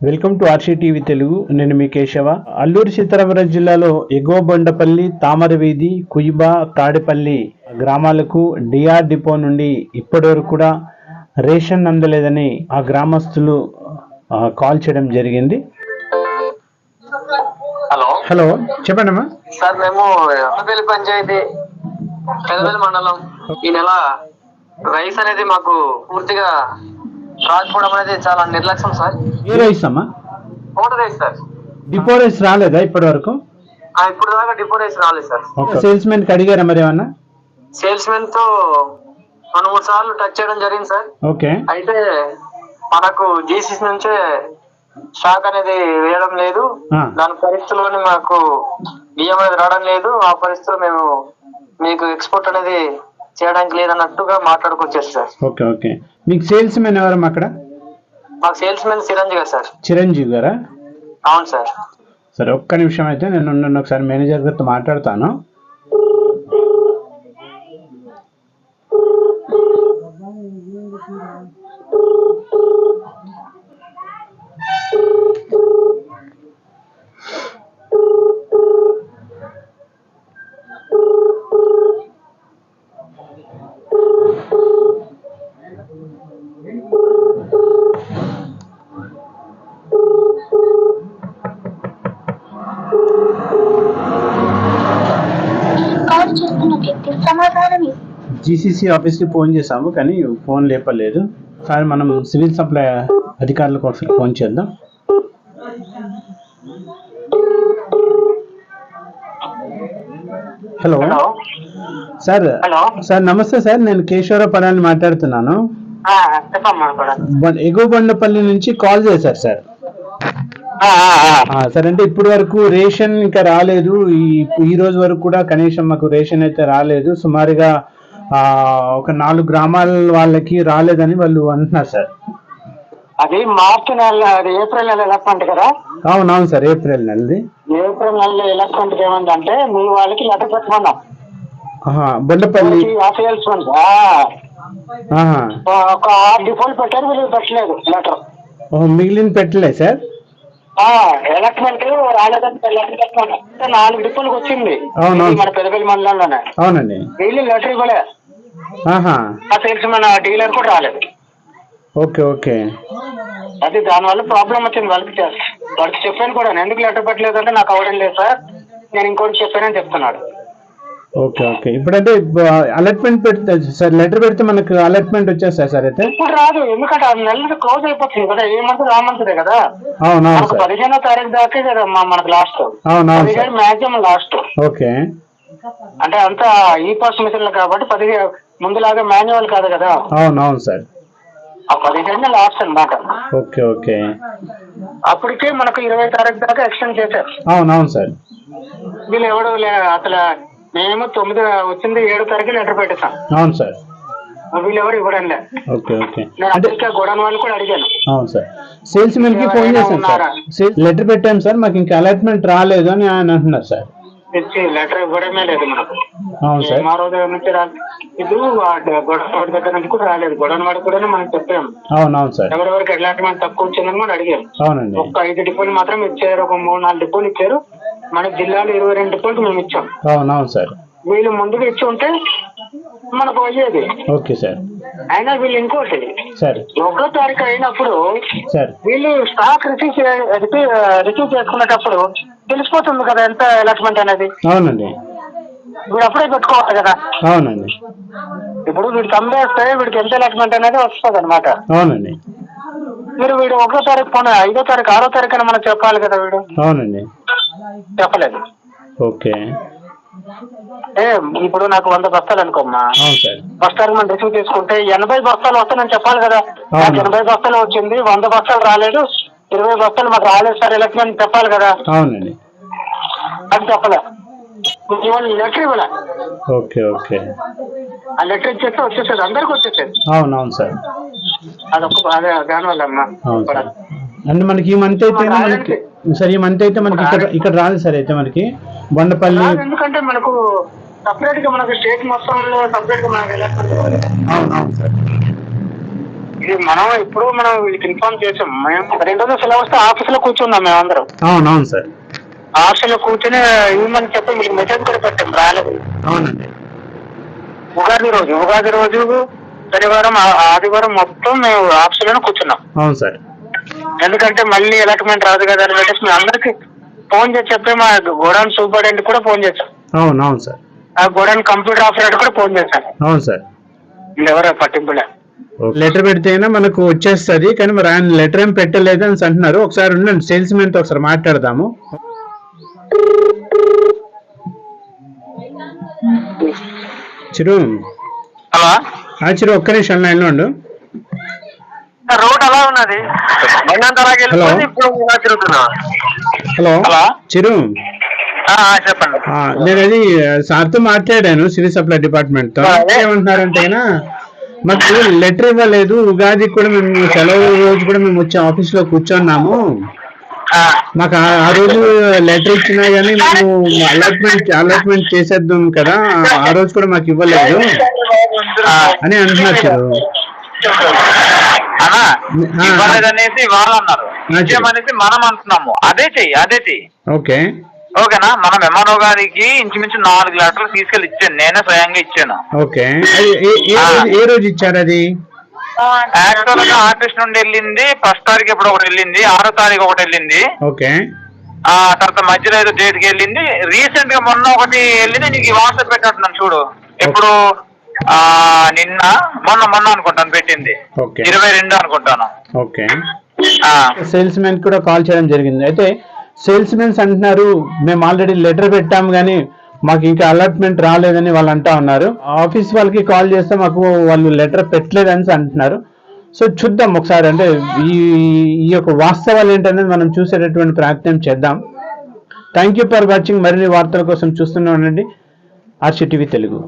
Welcome to RC TV Telugu. నేను మీ కేశవ. అల్లూరి సీతారామరాజు జిల్లాలో ఎగువ బొండపల్లి తామరవీధి కుయిబా తాడేపల్లి గ్రామాలకు డిఆర్ డిపో నుండి ఇప్పటి వరకు కూడా రేషన్ అందలేదని ఆ గ్రామస్తులు కాల్ చేయడం జరిగింది. హలో. హలో చెప్పండమ్మా. సార్ మేము పంచాయతీ మండలం. ఈ నెల రైస్ అనేది మాకు పూర్తిగా రాకపోవడం అనేది చాలా నిర్లక్ష్యం సార్. ఏ రైస్ అమ్మా? Voter rice sir. Depot rice రాలేదా ఇప్పటి వరకు ఇప్పుడు దాకా డిపో రైస్ రాలేదు సార్. సేల్స్ మెన్కి అడిగారా మరి ఏమన్నా? సేల్స్ మెన్తో రెండు మూడు సార్లు టచ్ చేయడం జరిగింది సార్. ఓకే. అయితే మనకు జీసీసీ నుంచే స్టాక్ అనేది వేయడం లేదు. దాని పరిస్థితుల్లోనే మాకు బియ్యం అనేది రావడం లేదు. ఆ పరిస్థితుల్లో మేము మీకు ఎక్స్పోర్ట్ అనేది చేయడానికి లేదన్నట్టుగా మాట్లాడుకొచ్చారు సార్. Okay okay. మీకు సేల్స్ మెన్ ఎవరమ్మా అక్కడ? మాకు సేల్స్ మెన్ చిరంజీవి గారు సార్. చిరంజీవి గారా? అవును సార్. సరే ఒక్క నిమిషం అయితే నేను ఉండండి ఒకసారి మేనేజర్ గారితో మాట్లాడతాను. కాల్ చేస్తున్న వ్యక్తి సమాధానం జీసీసీ ఆఫీస్కి ఫోన్ చేశాము కానీ ఫోన్ లేపలేదు. ఒకసారి మనం సివిల్ సప్లై అధికారులకు ఒకసారి ఫోన్ చేద్దాం. హలో సార్ హలో సార్ నమస్తే సార్ నేను కేశవరావు పడాలని మాట్లాడుతున్నాను. ఎగువ బండపల్లి నుంచి కాల్ చేశారు సార్ సరే అంటే ఇప్పటి వరకు రేషన్ ఇంకా రాలేదు. ఈ ఈ రోజు వరకు కూడా కనీసం మాకు రేషన్ అయితే రాలేదు. సుమారుగా ఆ, ఒక నాలుగు గ్రామాల వాళ్ళకి రాలేదని వాళ్ళు అంటున్నారు సార్. అది మార్చి నెల అది ఏప్రిల్ నెల ఎలక్ట్మెంట్ కదా? అవునవును సార్ ఏప్రిల్ నెలది. ఏప్రిల్ నెల ఎలక్ట్మెంట్ ఏమందంటే మీ వాళ్ళకి లెటర్ పెట్టమన్నాం. ఆహా, బొండపల్లి. ఒక డిఫాల్ట్ పెట్టారు వీళ్ళు పెట్టలేదు లెటర్. మిగిలిన పెట్టలే సార్? ఎలక్ట్మెంట్ అంటే నాలుగు డిపోలకు వచ్చింది. మన పెద్దపల్లి మండలంలోనే. అవునండి. వీళ్ళు లెటర్ ఇవ్వలే. సేల్స్ మన డీలర్ కూడా రాలేదు. Okay okay. అది దానివల్ల ప్రాబ్లం వచ్చింది వాళ్ళకి వాళ్ళకి చెప్పాను కూడా ఎందుకు లెటర్ పెట్టలేదు అంటే నాకు అవడం లేదు సార్. నేను ఇంకోటి చెప్పానని చెప్తున్నాడు. Okay okay. ఇప్పుడంటే అలర్ట్మెంట్ పెడితే సార్ లెటర్ పెడితే మనకు అలర్ట్మెంట్ వచ్చేస్తాయి సార్ అయితే? ఇప్పుడు రాదు. ఎందుకంటే ఆ నెల క్లోజ్ అయిపోతుంది కదా. ఏ మంత్ ఆ మంత్దే కదా. అవునవును మనకు సార్. పదిహేనో తారీఖు దాకే కదా మా- మనకు లాస్ట్ అవునవును సార్. Maximum last okay. అంటే అంతా ఈ పాస్ మిషన్లు కాబట్టి పదిహేను ముందులాగా మాన్యువల్ కాదు కదా. అవునవును సార్. ఆ పదిహేడు లాస్ట్ అన్నమాట. Okay okay. అప్పటికే మనకు ఇరవై తారీఖు దాకా ఎక్స్టెండ్ చేశారు. అవునవును సార్. వీళ్ళు ఎవడు లే- అసలు మేము తొమ్మిది వచ్చింది ఏడు తారీఖు లెటర్ పెట్టేసాం అవును సార్. వీళ్ళు ఎవరు ఇవ్వడం లే ఓకే. ఓకే అంటే గోడౌన్ వాళ్ళు కూడా అడిగాను. అవును సార్. సేల్స్ మెన్కి ఫోన్ చేశాను సార్? లెటర్ పెట్టాం సార్ మాకు ఇంకా అలాట్మెంట్ రాలేదు అని ఆయన అంటున్నారు సార్. లెటర్ ఇవ్వడమే లేదు మనకు. అవును సార్. మా రోజు నుంచి రా ఇది గొడవన్ వాడి దగ్గర నుంచి కూడా రాలేదు. గొడవన్ వాడి కూడా మనం చెప్పాము అవునవును సార్. ఎవరెవరికి అలాట్మెంట్ తక్కువ వచ్చిందని మనం అడిగాం అవునండి. ఒక్క ఐదు డిపోలు మాత్రం ఇచ్చారు ఒక మూడు నాలుగు డిపోలు ఇచ్చారు. మన జిల్లాలో ఇరవై రెండు డిపోలు మేము ఇచ్చాం. అవునవును సార్. వీళ్ళు ముందుగా ఇచ్చి ఉంటే మనకు అయ్యేది. Okay sir. అయినా వీళ్ళు ఇంకోటి. సార్. ఒకటో తారీఖు అయినప్పుడు సార్. వీళ్ళు స్టాక్ రిసీవ్ రిసీవ్ రిసీవ్ చేసుకునేటప్పుడు తెలిసిపోతుంది కదా ఎంత అలాట్మెంట్ అనేది. అవునండి. వీడు అప్పుడే పెట్టుకోవాలి కదా. అవునండి. ఇప్పుడు వీడికి అమ్మేస్తే వీడికి ఎంత అలాట్మెంట్ అనేది వస్తుంది అనమాట అవునండి. మీరు వీడు ఒకటో తారీఖు పోనీ ఐదో తారీఖు ఆరో తారీఖు అని మనకు చెప్పాలి కదా వీడు. అవునండి. చెప్పలేదు. ఓకే. ఏ ఇప్పుడు నాకు వంద బస్తాలు అనుకోమ్మా. బస్తాలు మనం రిసీవ్ చేసుకుంటే ఎనభై బస్తాలు వస్తాయని చెప్పాలి కదా. నాకు ఎనభై బస్తాలు వచ్చింది వంద బస్తాలు రాలేదు ఇరవై బస్తాలు మాకు రాలేదు సార్ ఎలక్ట్మెంట్ చెప్పాలి కదా. అవునండి. అది చెప్పలే. లెటర్ ఇవ్వలే. Okay okay. ఆ లెటర్ ఇచ్చేస్తే వచ్చేసేది అందరికి వచ్చేసేది. అవునవును సార్. అదొక అదే దానివల్ల అమ్మా అంటే మనకి ఈ మంత్ అయితే సార్ ఈ మంత్ అయితే మనకి ఇక్కడ ఇక్కడ రాదు సార్ అయితే మనకి. బొండపల్లి ఎందుకంటే మనకు సపరేట్గా మనకు స్టేట్ మొత్తంలో సపరేట్గా మనకు అవునవును సార్. ఇది మనం ఇప్పుడు మనం వీళ్ళకి ఇన్ఫార్మ్ చేసాం. మేము రెండు రోజులు సెలవు వస్తే ఆఫీస్లో కూర్చున్నాం మేమందరం అవునవును సార్. ఆఫీస్లో కూర్చుని ఇవ్వమని చెప్పి మీకు మెసేజ్ కూడా పెట్టాం రాలేదు. అవునండి. ఉగాది రోజు ఉగాది రోజు శనివారం ఆదివారం మొత్తం మేము ఆఫీస్లోనే కూర్చున్నాం. అవును సార్. ఎందుకంటే మళ్ళీ అలాట్మెంట్ రాదు కదా అని పెట్టేసి మేము అందరికి ఫోన్ చేసి చెప్పి మా గోడౌన్ సూపరింటెండెంట్ కూడా ఫోన్ చేశాం అవును అవును సార్. ఆ గోడౌన్ కంప్యూటర్ ఆపరేటర్ కూడా ఫోన్ చేశాను అవును సార్. ఎవరో పట్టింపులే. లెటర్ పెడితేనే మనకు వచ్చేస్తుంది కానీ మరి ఆయన లెటర్ ఏం పెట్టలేదు అని అంటున్నారు. ఒకసారి ఉండండి సేల్స్ మెన్తో ఒకసారి మాట్లాడదాము. చిరు. హలో. ఆ చిరు ఒక్క నిమిషం లైన్లో ఉండు. ఉన్నది. బండి అలాగే వెళ్ళిపోయింది, ఇప్పుడు తిరుగుతున్నా. హలో. హలో. చిరు. చెప్పండి. ఆ, నేను అది సార్తో మాట్లాడాను సివిల్ సప్లై డిపార్ట్మెంట్తో ఏమంటున్నారంటే అయినా మాకు లెటర్ ఇవ్వలేదు ఉగాది కూడా మేము సెలవు రోజు కూడా మేము వచ్చి ఆఫీస్లో కూర్చున్నాము మాకు ఆ- ఆ రోజు లెటర్ ఇచ్చినా గానీ మేము అలాట్మెంట్ అలాట్మెంట్ చేసేద్దాం కదా ఆ రోజు కూడా మాకు ఇవ్వలేదు. అని అంటున్నారు ఇవ్వలేదనేసి వాళ్ళు అన్నారు ఆ, ఇచ్చేమనేసి మనం అంటున్నాము అదే చెయ్యి అదే చెయ్యి ఓకే. ఓకేనా? మనం ఎంఆర్ఓ గారికి ఇంచుమించు నాలుగు లెటర్లు తీసుకెళ్ళి ఇచ్చాను. నేనే స్వయంగా ఇచ్చాను. ఓకే. ఏ- రోజు- ఇచ్చారు అది? యాక్చువల్గా ఆఫీస్ నుండి వెళ్ళింది ఫస్ట్ తారీఖు ఎప్పుడు ఒకటి వెళ్ళింది ఆరో తారీఖు ఒకటి వెళ్ళింది. ఓకే. ఆ తర్వాత మధ్యలో ఏదో డేట్కి వెళ్ళింది. రీసెంట్గా మొన్న ఒకటి వెళ్ళింది నీకు వాట్సాప్ పెట్టినట్టున్నాను చూడు. ఎప్పుడు? నిన్న మొన్న మొన్న అనుకుంటాను పెట్టింది. ఇరవై రెండు అనుకుంటాను. ఓకే. సేల్స్ మెన్ కూడా కాల్ చేయడం జరిగింది. అయితే సేల్స్ మెన్స్ అంటున్నారు మేము ఆల్రెడీ లెటర్ పెట్టాము కానీ మాకు ఇంకా అలాట్మెంట్ రాలేదని వాళ్ళు అంటా ఉన్నారు. ఆఫీస్ వాళ్ళకి కాల్ చేస్తే మాకు వాళ్ళు లెటర్ పెట్టలేదని అంటున్నారు. సో చూద్దాం ఒకసారి. అంటే ఈ ఈ యొక్క వాస్తవాలు ఏంటనేది మనం చూసేటటువంటి ప్రయత్నం చేద్దాం. థ్యాంక్ యూ ఫర్ వాచింగ్ మరిన్ని వార్తల కోసం చూస్తూనే ఉండండి. RC TV Telugu.